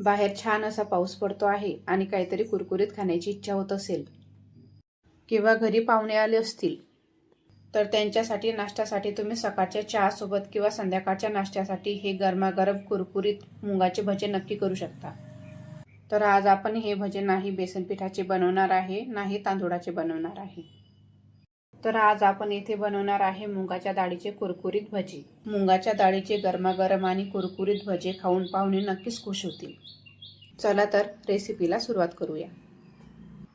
बाहेर छान असा पाऊस पडतो आहे आणि काहीतरी कुरकुरीत खाण्याची इच्छा होत असेल. किंवा घरी पाहुणे आले असतील. तर त्यांच्यासाठी नाश्त्यासाठी तुम्ही सकाळच्या चहासोबत किंवा संध्याकाळच्या नाश्त्यासाठी हे गरमागरम कुरकुरीत मुगाचे भजे नक्की करू शकता. तर आज आपण हे भजे नाही बेसन पिठाचे बनवणार आहे नाही तांदुळाचे बनवणार आहे. तर आज आपण येथे बनवणार आहे मुगाच्या डाळीचे कुरकुरीत भजे. मुगाच्या डाळीचे गरमागरम आणि कुरकुरीत भजे खाऊन पाहुणे नक्कीच खुश होतील. चला तर रेसिपीला सुरुवात करूया.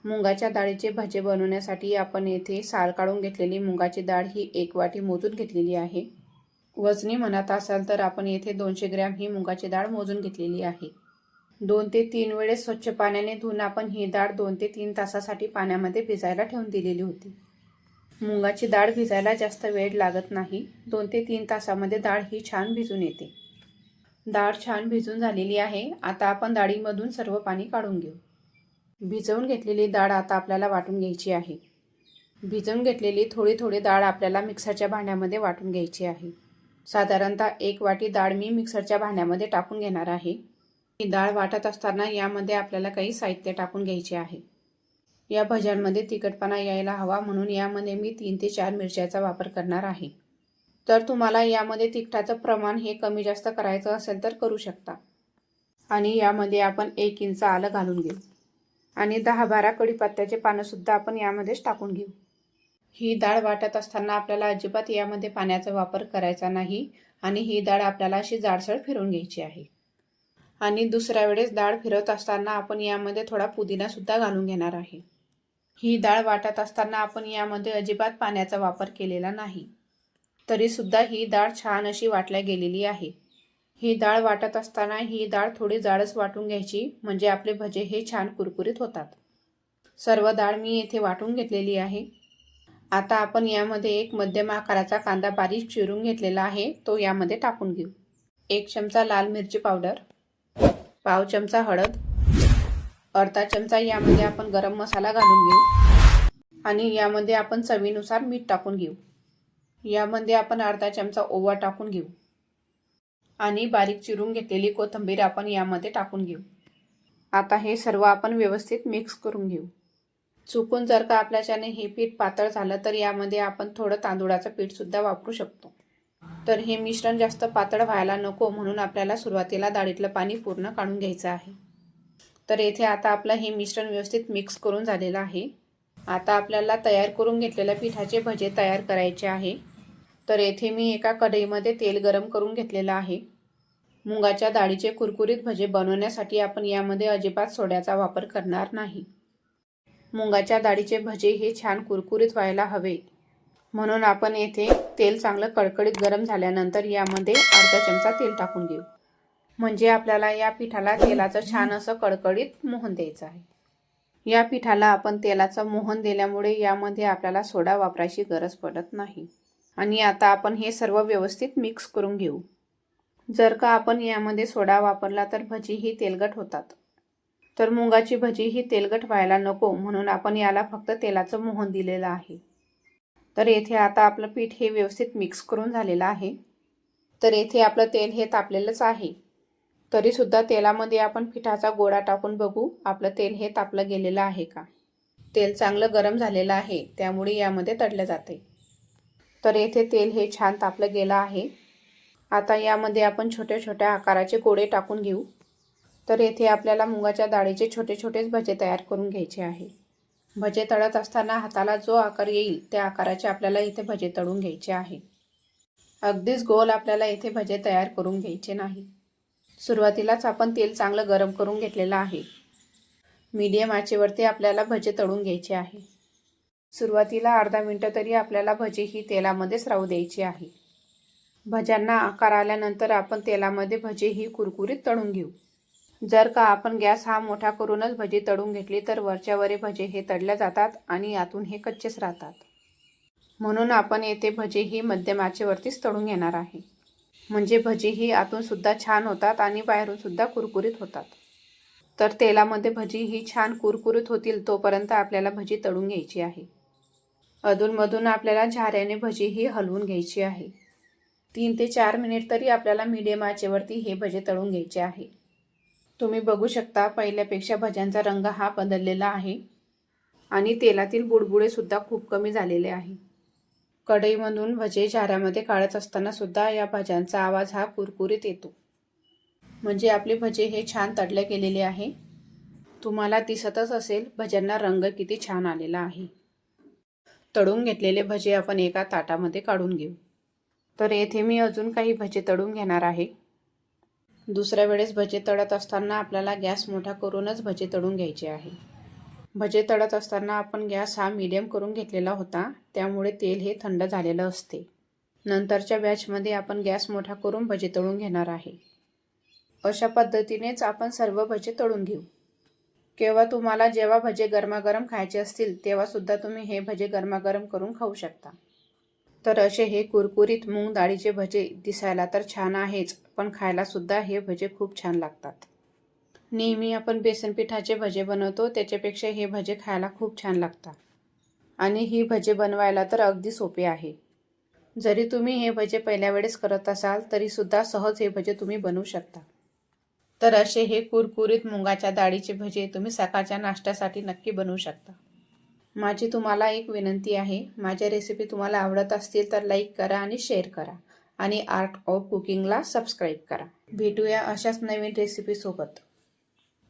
मुगाच्या डाळीचे भजे बनवण्यासाठी आपण येथे साल काढून घेतलेली मुगाची डाळ ही एक वाटी मोजून घेतलेली आहे. वजनी म्हणत असाल तर आपण येथे दोनशे ग्रॅम ही मुगाची डाळ मोजून घेतलेली आहे. दोन ते तीन वेळेस स्वच्छ पाण्याने धुवून आपण ही डाळ दोन ते तीन तासासाठी पाण्यामध्ये भिजायला ठेवून दिलेली होती. मुगाची डाळ भिजायला जास्त वेळ लागत नाही. दोन ते तीन तासामध्ये डाळ ही छान भिजून येते. डाळ छान भिजून झालेली आहे. आता आपण डाळीमधून सर्व पाणी काढून घेऊ. भिजवून घेतलेली डाळ आता आपल्याला वाटून घ्यायची आहे. भिजवून घेतलेली थोडी थोडी डाळ आपल्याला मिक्सरच्या भांड्यामध्ये वाटून घ्यायची आहे. साधारणतः एक वाटी डाळ मी मिक्सरच्या भांड्यामध्ये टाकून घेणार आहे. ही डाळ वाटत असताना यामध्ये आपल्याला काही साहित्य टाकून घ्यायचे आहे. या भज्यांमध्ये तिखटपणा यायला हवा म्हणून यामध्ये मी तीन ते चार मिरच्याचा वापर करणार आहे. तर तुम्हाला यामध्ये तिखटाचं प्रमाण हे कमी जास्त करायचं असेल तर करू शकता. आणि यामध्ये आपण एक इंच आलं घालून घेऊ. आणि दहा बारा कडीपत्त्याचे पानंसुद्धा आपण यामध्येच टाकून घेऊ. ही डाळ वाटत असताना आपल्याला अजिबात यामध्ये पाण्याचा वापर करायचा नाही आणि ही डाळ आपल्याला अशी जाडसळ फिरवून घ्यायची आहे. आणि दुसऱ्या वेळेस डाळ फिरवत असताना आपण यामध्ये थोडा पुदिनासुद्धा घालून घेणार आहे. ही डाळ वाटत असताना आपण यामध्ये अजिबात पाण्याचा वापर केलेला नाही. तरीसुद्धा ही डाळ छान अशी वाटल्या गेलेली आहे. ही डाळ वाटत असताना ही डाळ थोडी जाडच वाटून घ्यायची म्हणजे आपले भजे हे छान कुरकुरीत होतात. सर्व डाळ मी येथे वाटून घेतलेली आहे. आता आपण यामध्ये एक मध्यम आकाराचा कांदा बारीक चिरून घेतलेला आहे तो यामध्ये टाकून घेऊ. एक चमचा लाल मिरची पावडर पाव चमचा हळद अर्धा चमचा यामध्ये आपण गरम मसाला घालून घेऊ. आणि यामध्ये आपण चवीनुसार मीठ टाकून घेऊ. यामध्ये आपण अर्धा चमचा ओवा टाकून घेऊ. आणि बारीक चिरून घेतलेली कोथिंबीर आपण यामध्ये टाकून घेऊ. आता हे सर्व आपण व्यवस्थित मिक्स करून घेऊ. चुकून जर का आपल्याच्याने हे पीठ पातळ झालं तर यामध्ये आपण थोडं तांदूळाचं पीठसुद्धा वापरू शकतो. तर हे मिश्रण जास्त पातळ व्हायला नको म्हणून आपल्याला सुरुवातीला डाळीतलं पाणी पूर्ण काढून घ्यायचं आहे. तर येथे आता आपलं हे मिश्रण व्यवस्थित मिक्स करून झालेलं आहे. आता आपल्याला तयार करून घेतलेल्या पिठाचे भजे तयार करायचे आहे. तर येथे मी एका कढईमध्ये तेल गरम करून घेतलेलं आहे. मुगाच्या डाळीचे कुरकुरीत भजे बनवण्यासाठी आपण यामध्ये अजिबात सोड्याचा वापर करणार नाही. मुगाच्या डाळीचे भजे हे छान कुरकुरीत व्हायला हवे. म्हणून आपण येथे तेल चांगलं कडकडीत गरम झाल्यानंतर यामध्ये अर्धा चमचा तेल टाकून घेऊ. म्हणजे आपल्याला या पिठाला तेलाचं छान असं कडकडीत मोहन द्यायचं आहे. या पिठाला आपण तेलाचं मोहन दिल्यामुळे यामध्ये आपल्याला सोडा वापरायची गरज पडत नाही. आणि आता आपण हे सर्व व्यवस्थित मिक्स करून घेऊ. जर का आपण यामध्ये सोडा वापरला तर भजी ही तेलगट होतात. तर मुगाची भजी ही तेलगट व्हायला नको म्हणून आपण याला फक्त तेलाचं मोहन दिलेलं आहे. तर येथे आता आपलं पीठ हे व्यवस्थित मिक्स करून झालेलं आहे. तर येथे आपलं तेल हे तापलेलंच आहे. तरीसुद्धा तेलामध्ये आपण पिठाचा गोळा टाकून बघू आपलं तेल हे तापलं गेलेलं आहे का? तेल चांगलं गरम झालेलं आहे त्यामुळे यामध्ये तडलं जाते. तर येथे तेल हे छान तापलं गेलं आहे. आता यामध्ये आपण छोट्या छोट्या आकाराचे गोळे टाकून घेऊ. तर येथे आपल्याला मुगाच्या डाळीचे छोटे छोटेच भजे तयार करून घ्यायचे आहे. भजे तळत असताना हाताला जो आकार येईल त्या आकाराचे आपल्याला इथे भजे तळून घ्यायचे आहे. अगदीच गोल आपल्याला इथे भजे तयार करून घ्यायचे नाही. सुरुवातीलाच आपण तेल चांगलं गरम करून घेतलेलं आहे. मीडियम आचेवरती आपल्याला भजे तळून घ्यायचे आहे. सुरुवातीला अर्धा मिनटं तरी आपल्याला भजी ही तेलामध्येच राहू द्यायची आहे. भज्यांना आकार आल्यानंतर आपण तेलामध्ये भजे ही कुरकुरीत तळून घेऊ. जर का आपण गॅस हा मोठा करूनच भजी तळून घेतली तर वरच्यावरे भजे हे तळल्या जातात आणि यातून हे कच्चेच राहतात. म्हणून आपण येथे भजे ही मध्यम आचेवरतीच तळून घेणार आहे. म्हणजे भजी ही आतूनसुद्धा छान होतात आणि बाहेरूनसुद्धा कुरकुरीत होतात. तर तेलामध्ये भजी ही छान कुरकुरीत होतील तोपर्यंत आपल्याला भजी तळून घ्यायची आहे. अधूनमधून आपल्याला झाऱ्याने भजी ही हलवून घ्यायची आहे. तीन ते चार मिनिट तरी आपल्याला मीडियम आचेवरती हे भजे तळून घ्यायचे आहे. तुम्ही बघू शकता पहिल्यापेक्षा भज्यांचा रंग हा बदललेला आहे. आणि तेलातील बुडबुडेसुद्धा खूप कमी झालेले आहे. कढईमधून भजे झाऱ्यामध्ये काढत असताना सुद्धा या भज्यांचा आवाज हा कुरकुरीत येतो. म्हणजे आपले भजे हे छान तडले गेलेले आहे. तुम्हाला दिसतच असेल भज्यांना रंग किती छान आलेला आहे. तळून घेतलेले भजे आपण एका ताटामध्ये काढून घेऊ. तर येथे मी अजून काही भजे तळून घेणार आहे. दुसऱ्या वेळेस भजे तळत असताना आपल्याला गॅस मोठा करूनच भजे तळून घ्यायचे आहे. भजे तळत असताना आपण गॅस हा मीडियम करून घेतलेला होता. त्यामुळे तेल हे थंड झालेलं असते. नंतरच्या बॅचमध्ये आपण गॅस मोठा करून भजे तळून घेणार आहे. अशा पद्धतीनेच आपण सर्व भजे तळून घेऊ. केव्हा तुम्हाला जेव्हा भजे गरमागरम खायचे असतील तेव्हासुद्धा तुम्ही हे भजे गरमागरम करून खाऊ शकता. तर असे हे कुरकुरीत मूग डाळीचे भजे दिसायला तर छान आहेच पण खायलासुद्धा हे भजे खूप छान लागतात. नेहमी आपण बेसन पिठाचे भजे बनवतो त्याच्यापेक्षा हे भजे खायला खूप छान लागतात. आणि ही भजे बनवायला तर अगदी सोपे आहे. जरी तुम्ही हे भजे पहिल्या वेळेस करत असाल तरीसुद्धा सहज हे भजे तुम्ही बनवू शकता. तर असे हे कुरकुरीत मुगाच्या डाळीचे भजे तुम्ही सकाळच्या नाश्त्यासाठी नक्की बनवू शकता. माझी तुम्हाला एक विनंती आहे माझ्या रेसिपी तुम्हाला आवडत असतील तर लाईक करा आणि शेअर करा. आणि आर्ट ऑफ कुकिंगला सबस्क्राईब करा. भेटूया अशाच नवीन रेसिपीसोबत